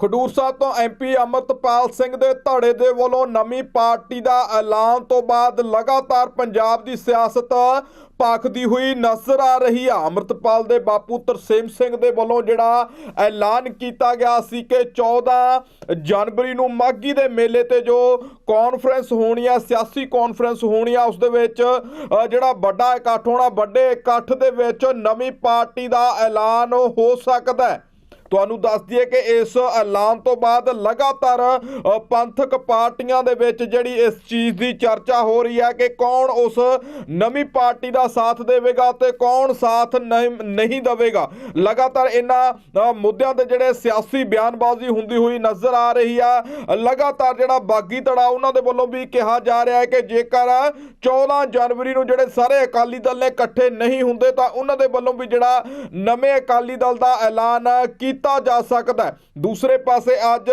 ਖਡੂਰ ਸਾਹਿਬ ਤੋਂ ਐਮਪੀ ਅਮਰਤਪਾਲ ਸਿੰਘ ਦੇ ਧੜੇ ਦੇ ਵੱਲੋਂ ਨਵੀਂ ਪਾਰਟੀ ਦਾ ਐਲਾਨ ਤੋਂ ਬਾਅਦ ਲਗਾਤਾਰ ਪੰਜਾਬ ਦੀ ਸਿਆਸਤ ਭਖਦੀ ਹੋਈ ਨਜ਼ਰ ਆ ਰਹੀ ਆ। ਅਮਰਤਪਾਲ ਦੇ ਬਾਪੂ ਤਰਸੇਮ ਸਿੰਘ ਦੇ ਵੱਲੋਂ ਜਿਹੜਾ ਐਲਾਨ ਕੀਤਾ ਗਿਆ ਸੀ ਕਿ 14 ਜਨਵਰੀ ਨੂੰ ਮਾਗੀ ਦੇ ਮੇਲੇ ਤੇ ਜੋ ਕਾਨਫਰੰਸ ਹੋਣੀ ਆ, ਸਿਆਸੀ ਕਾਨਫਰੰਸ ਹੋਣੀ ਆ, ਉਸ ਦੇ ਵਿੱਚ ਜਿਹੜਾ ਵੱਡਾ ਇਕੱਠ ਹੋਣਾ, ਵੱਡੇ ਇਕੱਠ ਦੇ ਵਿੱਚ ਨਵੀਂ ਪਾਰਟੀ ਦਾ ਐਲਾਨ ਹੋ ਸਕਦਾ ਹੈ। ਤੁਹਾਨੂੰ ਦੱਸ ਦਈਏ ਕਿ ਇਸ ਐਲਾਨ ਤੋਂ ਬਾਅਦ ਲਗਾਤਾਰ ਪੰਥਕ ਪਾਰਟੀਆਂ ਦੇ ਵਿੱਚ ਜਿਹੜੀ ਇਸ ਚੀਜ਼ ਦੀ ਚਰਚਾ ਹੋ ਰਹੀ ਹੈ ਕਿ ਕੌਣ ਉਸ ਨਵੀਂ ਪਾਰਟੀ ਦਾ ਸਾਥ ਦੇਵੇਗਾ ਤੇ ਕੌਣ ਸਾਥ ਨਹੀਂ ਨਹੀਂ ਦੇਵੇਗਾ। ਲਗਾਤਾਰ ਇਹਨਾਂ ਮੁੱਦਿਆਂ ਤੇ ਜਿਹੜੇ ਸਿਆਸੀ ਬਿਆਨਬਾਜ਼ੀ ਹੁੰਦੀ ਹੋਈ ਨਜ਼ਰ ਆ ਰਹੀ ਆ। ਲਗਾਤਾਰ ਜਿਹੜਾ ਬਾਗੀ ਧੜਾ ਉਹਨਾਂ ਦੇ ਵੱਲੋਂ ਵੀ ਕਿਹਾ ਜਾ ਰਿਹਾ ਹੈ ਕਿ ਜੇਕਰ 14 ਜਨਵਰੀ ਨੂੰ ਜਿਹੜੇ ਸਾਰੇ ਅਕਾਲੀ ਦਲ ਨੇ ਇਕੱਠੇ ਨਹੀਂ ਹੁੰਦੇ ਤਾਂ ਉਹਨਾਂ ਦੇ ਵੱਲੋਂ ਵੀ ਜਿਹੜਾ ਨਵੇਂ ਅਕਾਲੀ ਦਲ ਦਾ ਐਲਾਨ ਕੀਤਾ ਕੀਤਾ ਜਾ ਸਕਦਾ ਹੈ। ਦੂਸਰੇ ਪਾਸੇ ਅੱਜ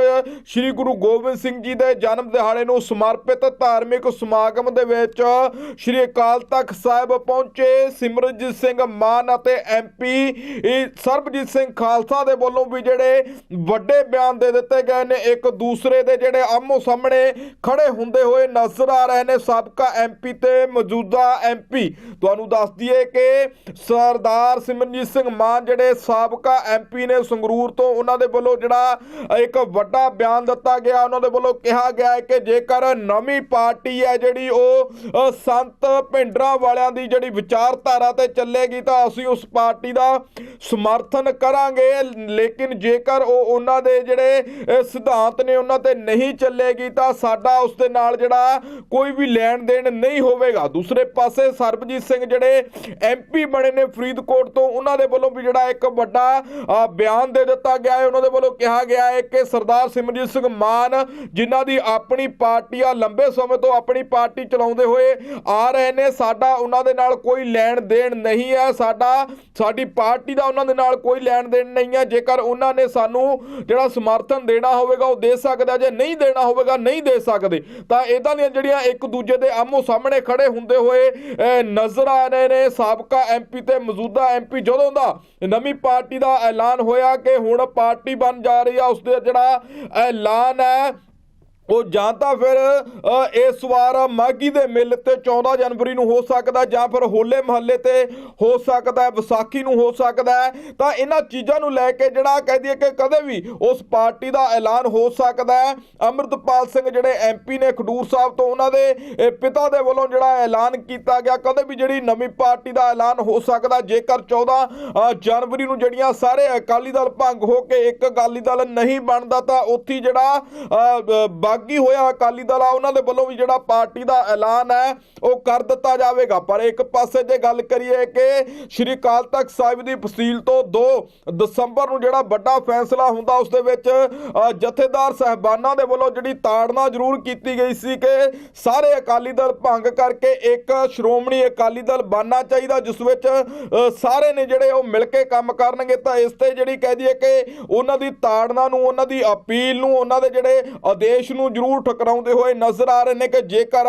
ਸ੍ਰੀ ਗੁਰੂ ਗੋਬਿੰਦ ਸਿੰਘ ਜੀ ਦੇ ਜਨਮ ਦਿਹਾੜੇ ਨੂੰ ਸਮਰਪਿਤ ਧਾਰਮਿਕ ਸਮਾਗਮ ਦੇ ਵਿੱਚ ਸ੍ਰੀ ਅਕਾਲ ਤਖਤ ਸਾਹਿਬ ਪਹੁੰਚੇ। ਸਿਮਰਨਜੀਤ ਸਿੰਘ ਮਾਨ ਅਤੇ ਐਮਪੀ ਸਰਬਜੀਤ ਸਿੰਘ ਖਾਲਸਾ ਦੇ ਵੱਲੋਂ ਵੀ ਜਿਹੜੇ ਵੱਡੇ ਬਿਆਨ ਦੇ ਦਿੱਤੇ ਗਏ ਨੇ। ਇੱਕ ਦੂਸਰੇ ਦੇ ਜਿਹੜੇ ਆਮੋ ਸਾਹਮਣੇ ਖੜੇ ਹੁੰਦੇ ਹੋਏ ਨਜ਼ਰ ਆ ਰਹੇ ਨੇ। ਸਾਬਕਾ ਐਮਪੀ ਤੇ ਮੌਜੂਦਾ ਐਮਪੀ ਤੁਹਾਨੂੰ ਦੱਸ ਦਈਏ ਕਿ ਸਰਦਾਰ ਸਿਮਰਨਜੀਤ ਸਿੰਘ ਮਾਨ ਜਿਹੜੇ ਸਾਬਕਾ ਐਮਪੀ ਨੇ ਸੰਗਰੂਰ ਤੋਂ ਉਹਨਾਂ ਦੇ ਵੱਲੋਂ ਜਿਹੜਾ ਇੱਕ ਵੱਡਾ ਬਿਆਨ ਦਿੱਤਾ ਗਿਆ, ਉਹਨਾਂ ਦੇ ਵੱਲੋਂ ਕਿਹਾ ਗਿਆ ਹੈ ਕਿ ਜੇਕਰ ਨਵੀਂ ਪਾਰਟੀ ਹੈ ਜਿਹੜੀ ਉਹ ਸੰਤ ਭਿੰਡਰਾਂ ਵਾਲਿਆਂ ਦੀ ਜਿਹੜੀ ਵਿਚਾਰਧਾਰਾ ਤੇ ਚੱਲੇਗੀ ਤਾਂ ਅਸੀਂ ਉਸ ਪਾਰਟੀ ਦਾ ਸਮਰਥਨ ਕਰਾਂਗੇ। ਲੇਕਿਨ ਜੇਕਰ ਉਹ ਉਹਨਾਂ ਦੇ ਜਿਹੜੇ ਸਿਧਾਂਤ ਨੇ ਉਹਨਾਂ ਤੇ ਨਹੀਂ ਚੱਲੇਗੀ ਤਾਂ ਸਾਡਾ ਉਸ ਦੇ ਨਾਲ ਜਿਹੜਾ ਕੋਈ ਵੀ ਲੈਣ ਦੇਣ ਨਹੀਂ ਹੋਵੇਗਾ। ਦੂਸਰੇ ਪਾਸੇ ਸਰਬਜੀਤ ਸਿੰਘ ਜਿਹੜੇ ਐਮਪੀ ਬਣੇ ਨੇ ਫਰੀਦਕੋਟ ਤੋਂ, ਉਹਨਾਂ ਦੇ ਵੱਲੋਂ ਵੀ ਜਿਹੜਾ ਇੱਕ ਵੱਡਾ ਬਿਆਨ ਦੇ ਦਿੱਤਾ ਗਿਆ ਹੈ। ਉਹਨਾਂ ਦੇ ਵੱਲੋਂ ਕਿਹਾ ਗਿਆ ਹੈ ਕਿ ਸਰਦਾਰ ਸਿਮਰਜੀਤ ਸਿੰਘ ਮਾਨ, ਜਿਨ੍ਹਾਂ ਦੀ ਆਪਣੀ ਪਾਰਟੀ ਆ, ਲੰਬੇ ਸਮੇਂ ਤੋਂ ਆਪਣੀ ਪਾਰਟੀ ਚਲਾਉਂਦੇ ਹੋਏ ਆ ਰਹੇ ਨੇ, ਸਾਡਾ ਉਹਨਾਂ ਦੇ ਨਾਲ ਕੋਈ ਲੈਣ ਦੇਣ ਨਹੀਂ ਹੈ। ਸਾਡਾ, ਸਾਡੀ ਪਾਰਟੀ ਦਾ ਉਹਨਾਂ ਦੇ ਨਾਲ ਕੋਈ ਲੈਣ ਦੇਣ ਨਹੀਂ ਹੈ। ਜੇਕਰ ਉਹਨਾਂ ਨੇ ਸਾਨੂੰ ਜਿਹੜਾ ਸਮਰਥਨ ਦੇਣਾ ਹੋਵੇਗਾ, ਉਹ ਦੇ ਸਕਦਾ ਜੇ ਨਹੀਂ ਦੇਣਾ ਹੋਵੇਗਾ, ਨਹੀਂ ਦੇ ਸਕਦੇ, ਤਾਂ ਇਦਾਂ ਦੀਆਂ ਜਿਹੜੀਆਂ ਇੱਕ ਦੂਜੇ ਦੇ ਆਮੋ ਸਾਹਮਣੇ ਖੜੇ ਹੁੰਦੇ ਹੋਏ ਨਜ਼ਰ ਆ ਰਹੇ ਨੇ। ਸਾਬਕਾ ਐਮਪੀ ਤੇ ਮੌਜੂਦਾ ਐਮਪੀ ਜਦੋਂ ਦਾ ਨਵੀਂ ਪਾਰਟੀ ਦਾ ਐਲਾਨ ਹੋਇਆ ਕਿ ਹੁਣ ਪਾਰਟੀ ਬਣ ਜਾ ਰਹੀ ਆ ਉਸ ਦੇ ਜਿਹੜਾ ਐਲਾਨ ਹੈ ਉਹ ਜਾਂ ਤਾਂ ਫਿਰ ਇਸ ਵਾਰ ਮਾਗੀ ਦੇ ਮੇਲੇ ਤੇ 14 ਜਨਵਰੀ ਨੂੰ ਹੋ ਸਕਦਾ ਜਾਂ ਫਿਰ ਹੋਲੇ ਮਹੱਲੇ ਤੇ ਹੋ ਸਕਦਾ ਵਿਸਾਖੀ ਨੂੰ ਹੋ ਸਕਦਾ ਤਾਂ ਇਹਨਾਂ ਚੀਜ਼ਾਂ ਨੂੰ ਲੈ ਕੇ ਜਿਹੜਾ ਕਹਿ ਦਈਏ ਕਿ ਕਦੇ ਵੀ ਉਸ ਪਾਰਟੀ ਦਾ ਐਲਾਨ ਹੋ ਸਕਦਾ ਹੈ। ਅੰਮ੍ਰਿਤਪਾਲ ਸਿੰਘ ਜਿਹੜੇ ਐਮਪੀ ਨੇ ਖਡੂਰ ਸਾਹਿਬ ਤੋਂ ਉਹਨਾਂ ਦੇ ਪਿਤਾ ਦੇ ਵੱਲੋਂ ਜਿਹੜਾ ਐਲਾਨ ਕੀਤਾ ਗਿਆ ਕਦੇ ਵੀ ਜਿਹੜੀ ਨਵੀਂ ਪਾਰਟੀ ਦਾ ਐਲਾਨ ਹੋ ਸਕਦਾ ਜੇਕਰ 14 ਜਨਵਰੀ ਨੂੰ ਜਿਹੜੀਆਂ ਸਾਰੇ ਅਕਾਲੀ ਦਲ ਭੰਗ ਹੋ ਕੇ ਇੱਕ ਅਕਾਲੀ ਦਲ ਨਹੀਂ ਬਣਦਾ ਤਾਂ ਉੱਥੇ ਜਿਹੜਾ ਅ, ਬਾਗੀ ਹੋਇਆ ਅਕਾਲੀ ਦਲ ਆ, ਉਹਨਾਂ ਦੇ ਵੱਲੋਂ ਵੀ ਜਿਹੜਾ ਪਾਰਟੀ ਦਾ ਐਲਾਨ ਹੈ, ਉਹ ਕਰ ਦਿੱਤਾ ਜਾਵੇਗਾ। ਪਰ ਇੱਕ ਪਾਸੇ ਜੇ ਗੱਲ ਕਰੀਏ ਕਿ ਸ਼੍ਰੀ ਅਕਾਲ ਤਖਤ ਸਾਹਿਬ ਦੀ ਫਸੀਲ ਤੋਂ 2 ਦਸੰਬਰ ਨੂੰ ਜਿਹੜਾ ਵੱਡਾ ਫੈਸਲਾ ਹੁੰਦਾ, ਉਸ ਦੇ ਵਿੱਚ ਜਥੇਦਾਰ ਸਹਿਬਾਨਾਂ ਦੇ ਵੱਲੋਂ ਜਿਹੜੀ ਤਾੜਨਾ ਜ਼ਰੂਰ ਕੀਤੀ ਗਈ ਸੀ ਕਿ ਸਾਰੇ ਅਕਾਲੀ ਦਲ ਭੰਗ ਕਰਕੇ ਇੱਕ ਸ਼੍ਰੋਮਣੀ ਅਕਾਲੀ ਦਲ ਬਣਨਾ ਚਾਹੀਦਾ, ਜਿਸ ਵਿੱਚ ਸਾਰੇ ਨੇ ਜਿਹੜੇ ਉਹ ਮਿਲ ਕੇ ਕੰਮ ਕਰਨਗੇ, ਤਾਂ ਇਸ ਤੇ ਜਿਹੜੀ ਕਹਿ ਦਈਏ ਕਿ ਉਹਨਾਂ ਦੀ ਤਾੜਨਾ ਨੂੰ, ਉਹਨਾਂ ਦੀ ਅਪੀਲ ਨੂੰ, ਉਹਨਾਂ ਦੇ ਜਿਹੜੇ ਆਦੇਸ਼ ਨੂੰ ਜ਼ਰੂਰ ਠਕਰਾਉਂਦੇ ਹੋਏ ਨਜ਼ਰ ਆ ਰਹੇ ਨੇ ਕਿ ਜੇਕਰ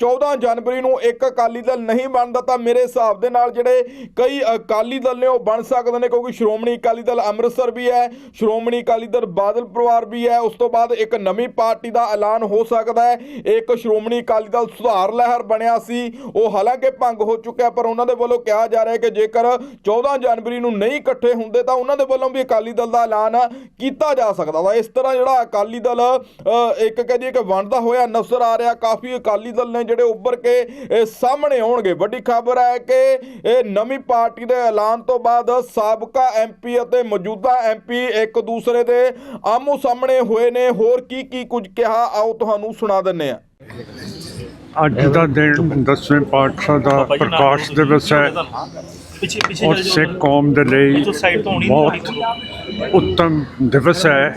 14 ਜਨਵਰੀ ਨੂੰ ਇੱਕ ਅਕਾਲੀ ਦਲ ਨਹੀਂ ਬਣਦਾ ਤਾਂ ਮੇਰੇ ਹਿਸਾਬ ਦੇ ਨਾਲ ਜਿਹੜੇ ਕਈ ਅਕਾਲੀ ਦਲ ਨੇ ਉਹ ਬਣ ਸਕਦੇ ਨੇ ਕਿਉਂਕਿ ਸ਼੍ਰੋਮਣੀ ਅਕਾਲੀ ਦਲ ਅੰਮ੍ਰਿਤਸਰ ਵੀ ਹੈ ਸ਼੍ਰੋਮਣੀ ਅਕਾਲੀ ਦਲ ਬਾਦਲ ਪਰਿਵਾਰ ਵੀ ਹੈ ਉਸ ਤੋਂ ਬਾਅਦ ਇੱਕ ਨਵੀਂ ਪਾਰਟੀ ਦਾ ਐਲਾਨ ਹੋ ਸਕਦਾ ਹੈ। ਇੱਕ ਸ਼੍ਰੋਮਣੀ ਅਕਾਲੀ ਦਲ ਸੁਧਾਰ ਲਹਿਰ ਬਣਿਆ ਸੀ ਉਹ ਹਾਲਾਂਕਿ ਭੰਗ ਹੋ ਚੁੱਕਿਆ ਪਰ ਉਹਨਾਂ ਦੇ ਵੱਲੋਂ ਕਿਹਾ ਜਾ ਰਿਹਾ ਕਿ ਜੇਕਰ 14 ਜਨਵਰੀ ਨੂੰ ਨਹੀਂ ਇਕੱਠੇ ਹੁੰਦੇ ਤਾਂ ਉਹਨਾਂ ਦੇ ਵੱਲੋਂ ਵੀ ਅਕਾਲੀ ਦਲ ਦਾ ਐਲਾਨ ਕੀਤਾ ਜਾ ਸਕਦਾ ਵਾ। ਇਸ ਤਰ੍ਹਾਂ ਜਿਹੜਾ ਅਕਾਲੀ ਦਲ ਅ, ਇੱਕ ਕਹਦੀਏ ਕਿ ਵੰਡਦਾ ਹੋਇਆ ਨਜ਼ਰ ਆ ਰਿਹਾ। ਕਾਫੀ ਅਕਾਲੀ ਦਲ ਨੇ ਜਿਹੜੇ ਉੱਭਰ ਕੇ ਇਹ ਸਾਹਮਣੇ ਆਉਣਗੇ। ਵੱਡੀ ਖਬਰ ਹੈ ਕਿ ਇਹ ਨਵੀਂ ਪਾਰਟੀ ਦੇ ਐਲਾਨ ਤੋਂ ਬਾਅਦ ਸਾਬਕਾ ਐਮਪੀ ਅਤੇ ਮੌਜੂਦਾ ਐਮਪੀ ਇੱਕ ਦੂਸਰੇ ਦੇ ਆਮੋ ਸਾਹਮਣੇ ਹੋਏ ਨੇ। ਹੋਰ ਕੀ ਕੀ ਕੁਝ ਕਿਹਾ, ਆਓ ਤੁਹਾਨੂੰ ਸੁਣਾ ਦਿੰਨੇ ਆ ਅੱਜ ਦਾ ਦਿਨ ਦਸਵੇਂ ਪਾਤਸ਼ਾਹ ਦਾ ਪ੍ਰਕਾਸ਼ ਦਿਵਸ ਹੈ। ਔਰ ਸਿੱਖ ਕੌਮ ਦੇ ਲਈ ਬਹੁਤ ਉੱਤਮ ਦਿਵਸ ਹੈ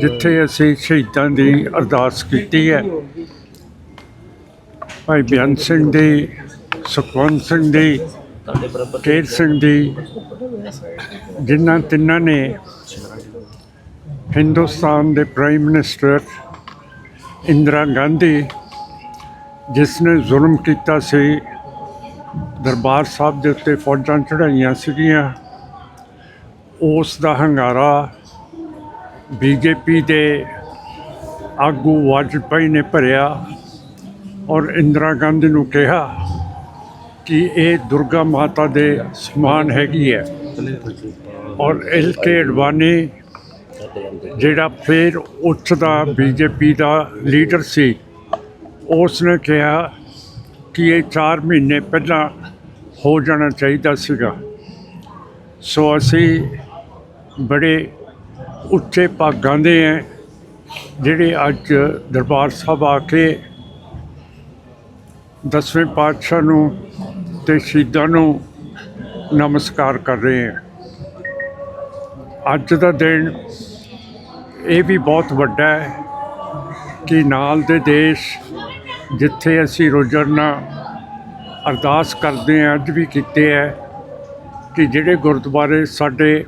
ਜਿੱਥੇ ਅਸੀਂ ਸ਼ਹੀਦਾਂ ਦੀ ਅਰਦਾਸ ਕੀਤੀ ਹੈ। ਭਾਈ ਬਿਆਨ ਸਿੰਘ ਦੀ ਸੁਖਵੰਤ ਸਿੰਘ ਦੀ ਕੇਰ ਸਿੰਘ ਦੀ ਜਿਨ੍ਹਾਂ ਤਿੰਨਾਂ ਨੇ ਹਿੰਦੁਸਤਾਨ ਦੇ ਪ੍ਰਾਈਮ ਮਿਨਿਸਟਰ ਇੰਦਰਾ ਗਾਂਧੀ ਜਿਸ ਨੇ ਜ਼ੁਲਮ ਕੀਤਾ ਸੀ, ਦਰਬਾਰ ਸਾਹਿਬ ਦੇ ਉੱਤੇ ਫੌਜਾਂ ਚੜਾਈਆਂ ਸੀਗੀਆਂ। ਉਸ ਦਾ ਹੰਗਾਰਾ ਬੀਜੇਪੀ ਦੇ ਆਗੂ ਵਾਜਪਾਈ ਨੇ ਭਰਿਆ ਔਰ ਇੰਦਰਾ ਗਾਂਧੀ ਨੂੰ ਕਿਹਾ ਕਿ ਇਹ ਦੁਰਗਾ ਮਾਤਾ ਦੇ ਸਮਾਨ ਹੈਗੀ ਹੈ ਔਰ ਐਲ ਕੇ ਅਡਵਾਨੀ ਜਿਹੜਾ ਫਿਰ ਉੱਚ ਦਾ ਬੀਜੇਪੀ ਦਾ ਲੀਡਰ ਸੀ ਉਸ ਨੇ ਕਿਹਾ ਕਿ ਇਹ 4 ਮਹੀਨੇ ਪਹਿਲਾਂ ਹੋ ਜਾਣਾ ਚਾਹੀਦਾ ਸੀਗਾ। ਸੋ ਅਸੀਂ ਬੜੇ ਉੱਚੇ ਭਾਗਾਂ ਦੇ ਹੈ, ਜਿਹੜੇ ਅੱਜ ਦਰਬਾਰ ਸਾਹਿਬ ਆ ਕੇ ਦਸਵੇਂ ਪਾਤਸ਼ਾਹ ਨੂੰ ਤੇ ਸ਼ਹੀਦਾਂ ਨੂੰ ਨਮਸਕਾਰ ਕਰ ਰਹੇ ਹਾਂ। ਅੱਜ ਦਾ ਦਿਨ ਇਹ ਵੀ ਬਹੁਤ ਵੱਡਾ ਹੈ ਕਿ ਨਾਲ ਦੇ ਦੇਸ਼ ਜਿੱਥੇ ਅਸੀਂ ਰੋਜ਼ਾਨਾ ਅਰਦਾਸ ਕਰਦੇ ਹਾਂ, ਅੱਜ ਵੀ ਕੀਤੇ ਹੈ ਕਿ ਜਿਹੜੇ ਗੁਰਦੁਆਰੇ ਸਾਡੇ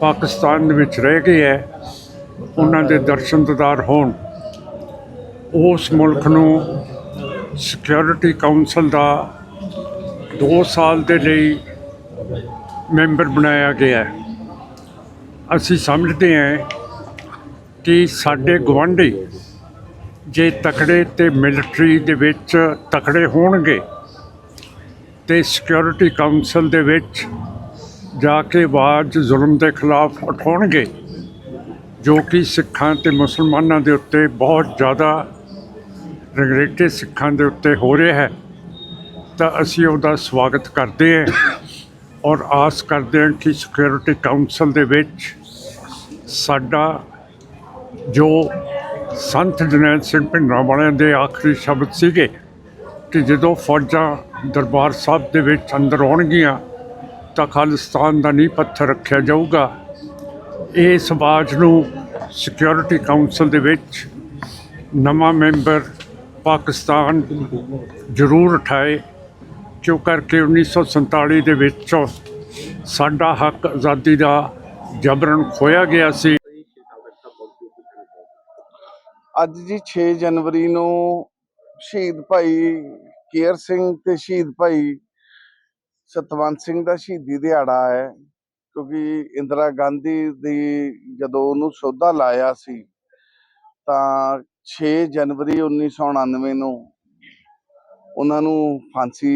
ਪਾਕਿਸਤਾਨ ਦੇ ਵਿੱਚ ਰਹਿ ਗਏ ਹੈ, ਉਹਨਾਂ ਦੇ ਦਰਸ਼ਨ ਦੀਦਾਰ ਹੋਣ। ਉਸ ਮੁਲਕ ਨੂੰ ਸਿਕਿਉਰਿਟੀ ਕਾਉਂਸਲ ਦਾ 2 ਸਾਲ ਦੇ ਲਈ ਮੈਂਬਰ ਬਣਾਇਆ ਗਿਆ ਹੈ। ਅਸੀਂ ਸਮਝਦੇ ਹਾਂ ਕਿ ਸਾਡੇ ਗਵਾਂਢੀ ਜੇ ਤਕੜੇ ਤੇ ਮਿਲਟਰੀ ਦੇ ਵਿੱਚ ਤਕੜੇ ਹੋਣਗੇ ਤੇ ਸਿਕਿਉਰਿਟੀ ਕਾਉਂਸਲ ਦੇ ਵਿੱਚ ਜਾ ਕੇ ਆਵਾਜ਼ ਜ਼ੁਲਮ ਦੇ ਖਿਲਾਫ ਉਠਾਉਣਗੇ, ਜੋ ਕਿ ਸਿੱਖਾਂ ਤੇ ਮੁਸਲਮਾਨਾਂ ਦੇ ਉੱਤੇ ਬਹੁਤ ਜ਼ਿਆਦਾ ਰਗਰੇਟੇ ਸਿੱਖਾਂ ਦੇ ਉੱਤੇ ਹੋ ਰਿਹਾ ਹੈ, ਤਾਂ ਅਸੀਂ ਉਹਦਾ ਸਵਾਗਤ ਕਰਦੇ ਹਾਂ ਔਰ ਆਸ ਕਰਦੇ ਹਾਂ ਕਿ ਸਿਕਿਉਰਿਟੀ ਕਾਉਂਸਲ ਦੇ ਵਿੱਚ ਸਾਡਾ ਜੋ ਸੰਤ ਜਨੈਲ ਸਿੰਘ ਭਿੰਡਰਾਂ ਵਾਲਿਆਂ ਦੇ ਆਖਰੀ ਸ਼ਬਦ ਸੀਗੇ ਕਿ ਜਦੋਂ ਫੌਜਾਂ ਦਰਬਾਰ ਸਾਹਿਬ ਦੇ ਵਿੱਚ ਅੰਦਰ ਆਉਣਗੀਆਂ ਤਾਂ ਖਾਲਿਸਤਾਨ ਦਾ ਨੀਂਹ ਪੱਥਰ ਰੱਖਿਆ ਜਾਊਗਾ। ਇਸ ਆਵਾਜ਼ ਨੂੰ ਸਿਕਿਉਰਿਟੀ ਕਾਉਂਸਲ ਦੇ ਵਿੱਚ ਨਵਾਂ ਮੈਂਬਰ ਪਾਕਿਸਤਾਨ ਜ਼ਰੂਰ ਉਠਾਏ, ਕਿਉਂ ਕਰਕੇ 1947 ਦੇ ਵਿੱਚ ਸਾਡਾ ਹੱਕ ਆਜ਼ਾਦੀ ਦਾ ਜਬਰਨ ਖੋਇਆ ਗਿਆ ਸੀ। ਅੱਜ ਜੀ 6 ਜਨਵਰੀ ਨੂੰ ਸ਼ਹੀਦ ਭਾਈ ਕੇਰ ਸਿੰਘ ਤੇ ਸ਼ਹੀਦ ਭਾਈ ਸਤਵੰਤ ਸਿੰਘ ਦਾ ਸ਼ਹੀਦੀ ਦਿਹਾੜਾ ਹੈ, ਕਿਉਂਕਿ ਇੰਦਰਾ ਗਾਂਧੀ ਦੀ ਜਦੋਂ ਉਹਨੂੰ ਸੌਦਾ ਲਾਇਆ ਸੀ, ਤਾਂ 6 ਜਨਵਰੀ 1999 ਨੂੰ ਉਹਨਾਂ ਨੂੰ ਫਾਂਸੀ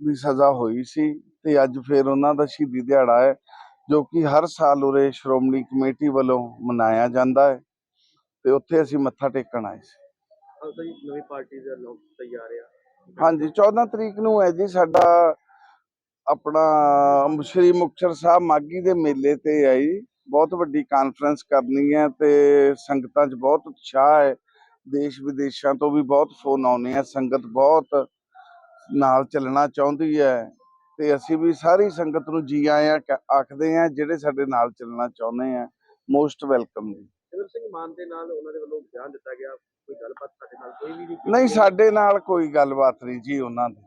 ਦੀ ਸਜ਼ਾ ਹੋਈ ਸੀ ਤੇ ਅੱਜ ਫਿਰ ਉਹਨਾਂ ਦਾ ਸ਼ਹੀਦੀ ਦਿਹਾੜਾ ਹੈ, ਜੋ ਕਿ ਹਰ ਸਾਲ ਉਰੇ ਸ਼੍ਰੋਮਣੀ ਕਮੇਟੀ ਵੱਲੋਂ ਮਨਾਇਆ ਜਾਂਦਾ ਹੈ। ਤੇ ਉੱਥੇ ਅਸੀਂ ਮੱਥਾ ਟੇਕਣ ਆਏ ਸੀ। ਜੀ ਨਵੀਂ ਪਾਰਟੀ ਦਾ ਲੋਕ ਤਿਆਰ ਆ। ਹਾਂਜੀ 14 ਤਰੀਕ ਨੂੰ ਹੈ ਜੀ ਸਾਡਾ ਆਪਣਾ ਸ਼੍ਰੀ ਮੁਕਤਸਰ ਸਾਹਿਬ ਮਾਗੀ ਦੇ ਮੇਲੇ ਤੇ ਜੀ ਬਹੁਤ ਵੱਡੀ ਕਾਨਫਰੰਸ ਕਰਨੀ ਹੈ ਤੇ ਸੰਗਤਾਂ 'ਚ ਬਹੁਤ ਉਤਸ਼ਾਹ ਹੈ। ਦੇਸ਼ ਵਿਦੇਸ਼ਾਂ ਤੋਂ ਵੀ ਬਹੁਤ ਫੋਨ ਆਉਣੇ ਆ। ਸੰਗਤ ਬਹੁਤ ਨਾਲ ਚੱਲਣਾ ਚਾਹੁੰਦੀ ਹੈ ਤੇ ਅਸੀਂ ਵੀ ਸਾਰੀ ਸੰਗਤ ਨੂੰ ਜੀ ਆਇਆਂ ਆਖਦੇ ਆ ਜਿਹੜੇ ਸਾਡੇ ਨਾਲ ਚੱਲਣਾ ਚਾਹੁੰਦੇ ਆ ਮੋਸਟ ਵੈਲਕਮ ਜੀ। ਸਿਮਰ ਸਿੰਘ ਮਾਨ ਦੇ ਨਾਲ ਉਹਨਾਂ ਦੇ ਵੱਲੋਂ ਬਿਆਨ ਦਿੱਤਾ ਗਿਆ ਕੋਈ ਗੱਲਬਾਤ ਸਾਡੇ ਨਾਲ ਕੋਈ ਵੀ ਨਹੀਂ ਨਹੀਂ ਸਾਡੇ ਨਾਲ ਕੋਈ ਗੱਲਬਾਤ ਨਹੀਂ ਜੀ ਉਹਨਾਂ ਦੀ।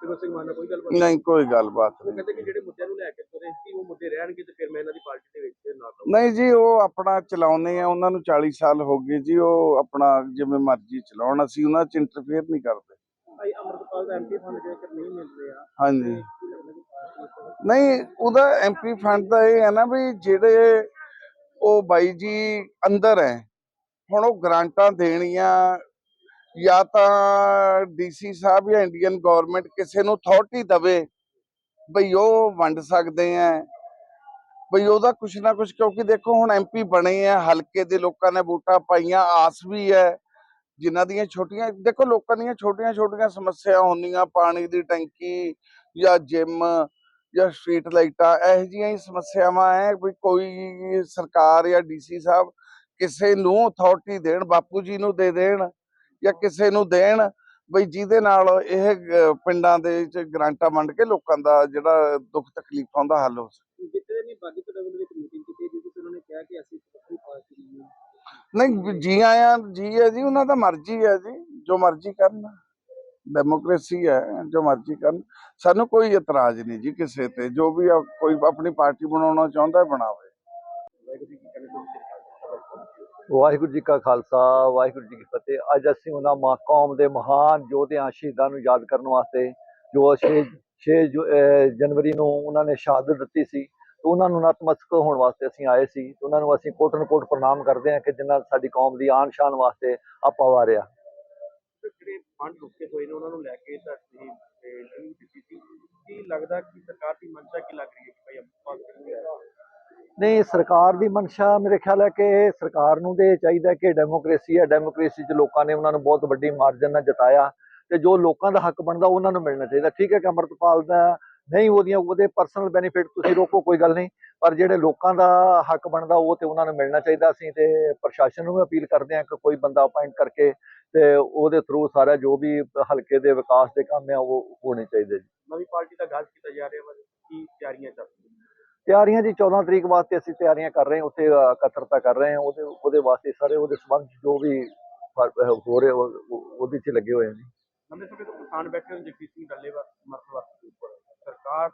ਸਿਮਰ ਸਿੰਘ ਮਾਨ ਨਾਲ ਕੋਈ ਗੱਲਬਾਤ ਨਹੀਂ? ਕੋਈ ਗੱਲਬਾਤ ਉਹ ਨਹੀਂ ਕਹਿੰਦੇ ਕਿ ਜਿਹੜੇ ਮੁੱਦਿਆਂ ਨੂੰ ਲੈ ਕੇ ਤੁਰੇ ਸੀ ਉਹ ਮੁੱਦੇ ਰਹਿਣਗੇ ਤੇ ਫਿਰ ਮੈਂ ਇਹਨਾਂ ਦੀ ਪਾਰਟੀ ਦੇ ਵਿੱਚ ਨਾ ਨਹੀਂ ਜੀ ਉਹ ਆਪਣਾ ਚਲਾਉਂਦੇ ਆ ਉਹਨਾਂ ਨੂੰ 40 ਸਾਲ ਹੋ ਗਏ ਜੀ ਉਹ ਆਪਣਾ ਜਿਵੇਂ ਮਰਜ਼ੀ ਚਲਾਉਣ ਅਸੀਂ ਉਹਨਾਂ 'ਚ ਇੰਟਰਫੇਅਰ ਨਹੀਂ ਕਰਦੇ। ਭਾਈ ਅਮਰਪਾਲ ਦਾ ਐਮਪੀ ਫੰਡ ਜੇਕਰ ਨਹੀਂ ਮਿਲ ਰਿਹਾ। ਹਾਂਜੀ। ਨਹੀਂ ਉਹਦਾ ਐਮਪੀ ਫੰਡ ਦਾ ਇਹ ਹੈ ਨਾ ਵੀ ਜਿਹੜੇ ਉਹ ਬਾਈ ਜੀ ਅੰਦਰ ਹੈ। ਹੁਣ ਉਹ ਗ੍ਰਾਂਟਾਂ ਦੇਣੀਆਂ ਜਾਂ ਤਾਂ ਡੀਸੀ ਸਾਹਿਬ ਜਾਂ ਇੰਡੀਅਨ ਗਵਰਨਮੈਂਟ ਕਿਸੇ ਨੂੰ ਅਥਾਰਟੀ ਦਵੇ ਬਈ ਉਹ ਵੰਡ ਸਕਦੇ ਆ ਬਈ ਉਹਦਾ ਕੁਛ ਨਾ ਕੁਛ ਕਿਉਂਕਿ ਦੇਖੋ ਹੁਣ ਐਮਪੀ ਬਣੇ ਆ ਹਲਕੇ ਦੇ ਲੋਕਾਂ ਨੇ ਵੋਟਾਂ ਪਾਈਆਂ, ਆਸ ਵੀ ਹੈ ਜਿਨ੍ਹਾਂ ਦੀਆਂ ਛੋਟੀਆਂ, ਦੇਖੋ ਲੋਕਾਂ ਦੀਆਂ ਛੋਟੀਆਂ ਛੋਟੀਆਂ ਸਮੱਸਿਆ ਹੁੰਦੀਆਂ, ਪਾਣੀ ਦੀ ਟੈਂਕੀ ਜਾਂ ਜਿਮ ਜਾਂ ਸਟਰੀਟ ਲਾਈਟਾਂ ਇਹੋ ਜਿਹੀਆਂ ਹੀ ਸਮੱਸਿਆਵਾਂ ਹੈ ਵੀ ਕੋਈ ਸਰਕਾਰ ਜਾਂ ਡੀਸੀ ਸਾਹਿਬ ਕਿਸੇ ਨੂੰ ਅਥਾਰਟੀ ਦੇਣ ਬਾਪੂ ਜੀ ਨੂੰ ਦੇ ਦੇਣ ਜਾਂ ਕਿਸੇ ਨੂੰ ਦੇਣ ਬਈ ਜਿਹਦੇ ਨਾਲ ਇਹ ਪਿੰਡਾਂ ਦੇ ਵਿੱਚ ਗ੍ਰਾਂਟਾਂ ਵੰਡ ਕੇ ਲੋਕਾਂ ਦਾ ਜਿਹੜਾ ਦੁੱਖ ਤਕਲੀਫਾਂ ਦਾ ਹੱਲ ਹੋ ਸਕੇ। ਜਿੱਤੇ ਨਹੀਂ ਬਾਗੀ ਤੋਂ ਡਬਲ ਵਿੱਚ ਮੀਟਿੰਗ ਕੀਤੀ ਜਿਸ ਵਿੱਚ ਉਹਨਾਂ ਨੇ ਕਿਹਾ ਕਿ ਅਸੀਂ ਵੱਖਰੀ ਪਾਰਟੀ ਨਹੀਂ ਨਹੀਂ ਜੀ ਆਇਆਂ ਜੀ ਹੈ ਜੀ ਉਹਨਾਂ ਦਾ ਮਰਜ਼ੀ ਹੈ ਜੀ ਜੋ ਮਰਜ਼ੀ ਕਰਨ। ਡੈਮੋਕ੍ਰੇਸੀ ਹੈ ਜੋ ਮਰਜ਼ੀ ਕਰਨ। ਸਾਨੂੰ ਕੋਈ ਇਤਰਾਜ਼ ਨਹੀਂ ਜੀ ਕਿਸੇ ਤੇ। ਜੋ ਵੀ ਕੋਈ ਆਪਣੀ ਪਾਰਟੀ ਬਣਾਉਣਾ ਚਾਹੁੰਦਾ ਹੈ ਬਣਾਵੇ। ਵਾਹਿਗੁਰੂ ਜੀ ਕਾ ਖਾਲਸਾ ਵਾਹਿਗੁਰੂ ਜੀ ਕੀ ਫਤਿਹ। ਅੱਜ ਅਸੀਂ ਉਹਨਾਂ ਮਾ ਕੌਮ ਦੇ ਮਹਾਨ ਯੋਧਿਆਂ ਸ਼ਹੀਦਾਂ ਨੂੰ ਯਾਦ ਕਰਨ ਵਾਸਤੇ ਜੋ 6 6 ਜਨਵਰੀ ਨੂੰ ਉਹਨਾਂ ਨੇ ਸ਼ਹਾਦਤ ਦਿੱਤੀ ਸੀ ਤੇ ਉਹਨਾਂ ਨੂੰ ਨਤਮਸਤਕ ਹੋਣ ਵਾਸਤੇ ਅਸੀਂ ਆਏ ਸੀ। ਤੇ ਉਹਨਾਂ ਨੂੰ ਅਸੀਂ ਕੋਟਨ ਕੋਟ ਪ੍ਰਣਾਮ ਕਰਦੇ ਹਾਂ ਕਿ ਜਿਨ੍ਹਾਂ ਸਾਡੀ ਕੌਮ ਦੀ ਆਨ ਸ਼ਾਨ ਵਾਸਤੇ ਆਪਾ ਵਾਰਿਆ। ਫੰਡ ਰੁਕੇ ਹੋਏ ਨੇ, ਉਹਨਾਂ ਨੂੰ ਲੈ ਕੇ ਤਾਂ ਤੁਸੀਂ ਇੰਟਰਵਿਊ ਦਿੱਤੀ ਸੀ। ਕੀ ਲੱਗਦਾ ਕਿ ਸਰਕਾਰ ਦੀ ਮਨਸ਼ਾ ਕੀ ਲੱਗ ਰਹੀ ਹੈ ਕਿ ਭਾਈ ਅੰਮ੍ਰਿਤਪਾਲ ਸਿੰਘ ਨੂੰ ਨਹੀਂ, ਸਰਕਾਰ ਦੀ ਮਨਸ਼ਾ ਮੇਰੇ ਖਿਆਲ ਹੈ ਕਿ ਸਰਕਾਰ ਨੂੰ ਤੇ ਇਹ ਚਾਹੀਦਾ ਕਿ ਡੈਮੋਕ੍ਰੇਸੀ ਹੈ। ਡੈਮੋਕ੍ਰੇਸੀ 'ਚ ਲੋਕਾਂ ਨੇ ਉਹਨਾਂ ਨੂੰ ਬਹੁਤ ਵੱਡੀ ਮਾਰਜਨ ਨਾਲ ਜਿਤਾਇਆ ਤੇ ਜੋ ਲੋਕਾਂ ਦਾ ਹੱਕ ਬਣਦਾ, ਉਹਨਾਂ ਨੂੰ ਮਿਲਣਾ ਚਾਹੀਦਾ। ਠੀਕ ਹੈ ਕਿ ਅੰਮ੍ਰਿਤਪਾਲ ਦਾ ਨਹੀਂ, ਉਹਦੀਆਂ ਉਹਦੇ ਪਰਸਨਲ ਬੈਨੀਫਿਟ ਤੁਸੀਂ ਰੋਕੋ, ਕੋਈ ਗੱਲ ਨਹੀਂ। ਪਰ ਜਿਹੜੇ ਲੋਕਾਂ ਦਾ ਹੱਕ ਬਣਦਾ ਉਹ ਤੇ ਉਹਨਾਂ ਨੂੰ ਮਿਲਣਾ ਚਾਹੀਦਾ। ਅਸੀਂ ਤੇ ਪ੍ਰਸ਼ਾਸਨ ਨੂੰ ਅਪੀਲ ਕਰਦੇ ਹਾਂ ਕਿ ਕੋਈ ਬੰਦਾ ਅਪਾਇੰਟ ਕਰਕੇ ਤੇ ਉਹਦੇ ਥਰੂ ਸਾਰਾ ਜੋ ਵੀ ਹਲਕੇ ਦੇ ਵਿਕਾਸ ਦੇ ਕੰਮ ਆ ਉਹ ਹੋਣੇ ਚਾਹੀਦੇ ਜੀ। ਨਵੀਂ ਪਾਰਟੀ ਦਾ ਗਾਜ ਕੀਤਾ ਜਾ ਰਿਹਾ ਵਾ ਕੀ ਤਿਆਰੀਆਂ ਚੱਲ ਰਹੀਆਂ? ਤਿਆਰੀਆਂ ਜੀ 14 ਤਰੀਕ ਵਾਸਤੇ ਅਸੀਂ ਤਿਆਰੀਆਂ ਕਰ ਰਹੇ ਹਾਂ ਉੱਥੇ ਇਕੱਤਰਤਾ ਕਰ ਰਹੇ ਹਾਂ ਉਹਦੇ ਉਹਦੇ ਵਾਸਤੇ ਸਾਰੇ ਉਹਦੇ ਸੰਬੰਧ ਜੋ ਵੀ ਹੋ ਰਿਹਾ ਉਹ- ਉਹ- ਉਹਦੇ 'ਚ ਲੱਗੇ ਹੋਏ ਜੀ। ਲੰਬੇ ਸਮੇਂ ਤੋਂ ਕਿਸਾਨ ਬੈਠੇ ਹੋਏ ਨੇ ਜਗਜੀਤ ਸਿੰਘ ਡੱਲੇਵਾਲ ਉੱਪਰ। ਸਰਕਾਰ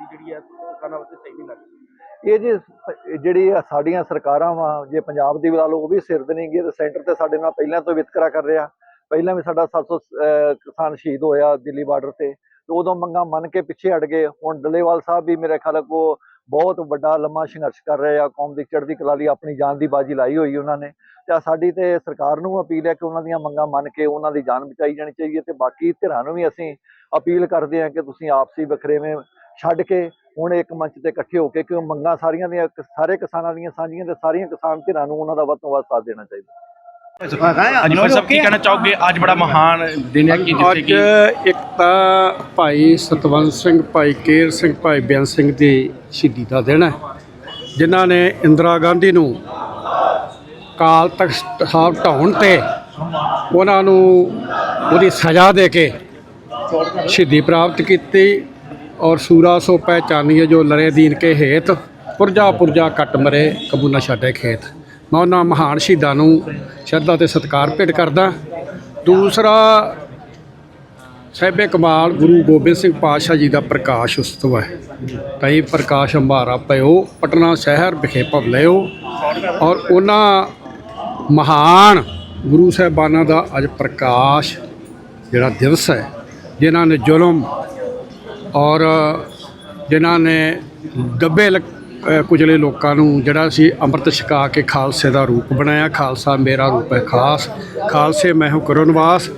ਦੀ ਜਿਹੜੀ ਹੈ ਕਿਸਾਨਾਂ ਵਾਸਤੇ ਸਹੀ ਨਹੀਂ ਲੱਗਦੀ ਇਹ ਜੀ ਸ- ਜਿਹੜੀ ਆ ਸਾਡੀਆਂ ਸਰਕਾਰਾਂ ਵਾ ਜੇ ਪੰਜਾਬ ਦੀ ਲਾ ਲਓ ਉਹ ਵੀ ਸਿਰ ਦੇ ਨਹੀਂ ਗਏ ਤੇ ਸੈਂਟਰ ਤੇ ਸਾਡੇ ਨਾਲ ਪਹਿਲਾਂ ਤੋਂ ਵਿਤਕਰਾ ਕਰ ਰਿਹਾ। ਪਹਿਲਾਂ ਵੀ ਸਾਡਾ 700 ਅਹ, ਕਿਸਾਨ ਸ਼ਹੀਦ ਹੋਇਆ ਦਿੱਲੀ ਬਾਰਡਰ ਤੇ। ਤੇ ਉਦੋਂ ਮੰਗਾਂ ਮੰਨ ਕੇ ਪਿੱਛੇ ਹਟ ਗਏ। ਹੁਣ ਡੱਲੇਵਾਲ ਸਾਹਿਬ ਵੀ ਮੇਰੇ ਖਿਆਲ ਕੋ ਬਹੁਤ ਵੱਡਾ ਲੰਮਾ ਸੰਘਰਸ਼ ਕਰ ਰਹੇ ਆ। ਕੌਮ ਦੀ ਚੜ੍ਹਦੀ ਕਲਾ ਲਈ ਆਪਣੀ ਜਾਨ ਦੀ ਬਾਜੀ ਲਾਈ ਹੋਈ ਉਹਨਾਂ ਨੇ। ਤੇ ਸਾਡੀ ਤੇ ਸਰਕਾਰ ਨੂੰ ਅਪੀਲ ਹੈ ਕਿ ਉਹਨਾਂ ਦੀਆਂ ਮੰਗਾਂ ਮੰਨ ਕੇ ਉਹਨਾਂ ਦੀ ਜਾਨ ਬਚਾਈ ਜਾਣੀ ਚਾਹੀਦੀ ਹੈ ਤੇ ਬਾਕੀ ਧਿਰਾਂ ਨੂੰ ਵੀ ਅਸੀਂ ਅਪੀਲ ਕਰਦੇ ਹਾਂ ਕਿ ਤੁਸੀਂ ਆਪਸੀ ਵਖਰੇਵੇਂ ਛੱਡ ਕੇ ਹੁਣ ਇੱਕ ਮੰਚ ਤੇ ਇਕੱਠੇ ਹੋ ਕੇ ਕਿਉਂ ਮੰਗਾਂ ਸਾਰੀਆਂ ਦੀਆਂ ਸਾਰੇ ਕਿਸਾਨਾਂ ਦੀਆਂ ਸਾਂਝੀਆਂ ਤੇ ਸਾਰੀਆਂ ਕਿਸਾਨ ਧਿਰਾਂ ਨੂੰ ਉਹਨਾਂ ਦਾ ਵੱਧ ਤੋਂ ਵੱਧ ਸਾਥ ਦੇਣਾ ਚਾਹੀਦਾ। ਕੀ ਕਹਿਣਾ ਚਾਹੋਗੇ? ਅੱਜ ਬੜਾ ਮਹਾਨ ਦਿਨ ਹੈ ਕਿ ਜਿੱਥੇ ਅੱਜ ਕਿ ਇੱਕ ਤਾਂ ਭਾਈ ਸਤਵੰਤ ਸਿੰਘ ਭਾਈ ਕੇਰ ਸਿੰਘ ਭਾਈ ਬਿਆਨ ਸਿੰਘ ਦੀ ਸ਼ਹੀਦੀ ਦਾ ਦਿਨ ਹੈ ਜਿਨ੍ਹਾਂ ਨੇ ਇੰਦਰਾ ਗਾਂਧੀ ਨੂੰ ਕਾਲ ਤਖਤ ਸਾਹਿਬ ਢਾਉਣ ਤੇ ਉਹਨਾਂ ਨੂੰ ਉਹਦੀ ਸਜ਼ਾ ਦੇ ਕੇ ਸ਼ਹੀਦੀ ਪ੍ਰਾਪਤ ਕੀਤੀ। ਔਰ ਸੂਰਾ ਸੋ ਪਹਿਚਾਨੀਏ ਜੋ ਲਰੇ ਦੀਨ ਕੇ ਹੇਤ, ਪੁਰਜਾ ਪੁਰਜਾ ਕੱਟ ਮਰੇ ਕਬੂਨਾ ਛੱਡੇ ਖੇਤ। ਮੈਂ ਉਹਨਾਂ ਮਹਾਨ ਸ਼ਹੀਦਾਂ ਨੂੰ ਸ਼ਰਧਾ ਤੇ ਸਤਿਕਾਰ ਭੇਟ ਕਰਦਾ। ਦੂਸਰਾ, ਸਾਹਿਬੇ ਕਮਾਲ ਗੁਰੂ ਗੋਬਿੰਦ ਸਿੰਘ ਪਾਤਸ਼ਾਹ ਜੀ ਦਾ ਪ੍ਰਕਾਸ਼ ਉਤਸਵ ਹੈ। ਤਾਂ ਇਹ ਪ੍ਰਕਾਸ਼ ਅੰਬਾਰਾ ਪਇਓ, ਪਟਨਾ ਸ਼ਹਿਰ ਵਿਖੇ ਭਵ ਲਿਓ ਔਰ ਉਹਨਾਂ ਮਹਾਨ ਗੁਰੂ ਸਾਹਿਬਾਨਾਂ ਦਾ ਅੱਜ ਪ੍ਰਕਾਸ਼ ਜਿਹੜਾ ਦਿਵਸ ਹੈ, ਜਿਨ੍ਹਾਂ ਨੇ ਜ਼ੁਲਮ ਔਰ ਜਿਨ੍ਹਾਂ ਨੇ ਦੱਬੇ ਲ- ਕੁਚਲੇ ਲੋਕਾਂ ਨੂੰ ਜਿਹੜਾ ਸੀ ਅੰਮ੍ਰਿਤ ਛਕਾ ਕੇ ਖਾਲਸੇ ਦਾ ਰੂਪ ਬਣਾਇਆ, ਖਾਲਸਾ ਮੇਰਾ ਰੂਪ ਹੈ ਖਾਸ, ਖਾਲਸੇ ਮੈਂ ਹੂੰ ਕਰੋ ਨਿਵਾਸ,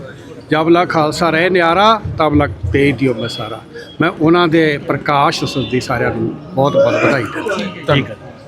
ਜਬ ਖਾਲਸਾ ਰਹਿ ਨਿਆਰਾ ਤਬਲਾ ਲਗ ਤੇਜ ਦਿਓ ਮੈਂ ਸਾਰਾ। ਮੈਂ ਉਹਨਾਂ ਦੇ ਪ੍ਰਕਾਸ਼ ਉਤਸਵ ਦੀ ਸਾਰਿਆਂ ਨੂੰ ਬਹੁਤ ਬਹੁਤ ਵਧਾਈ ਦਿੰਦਾ। ਧੰਨਵਾਦ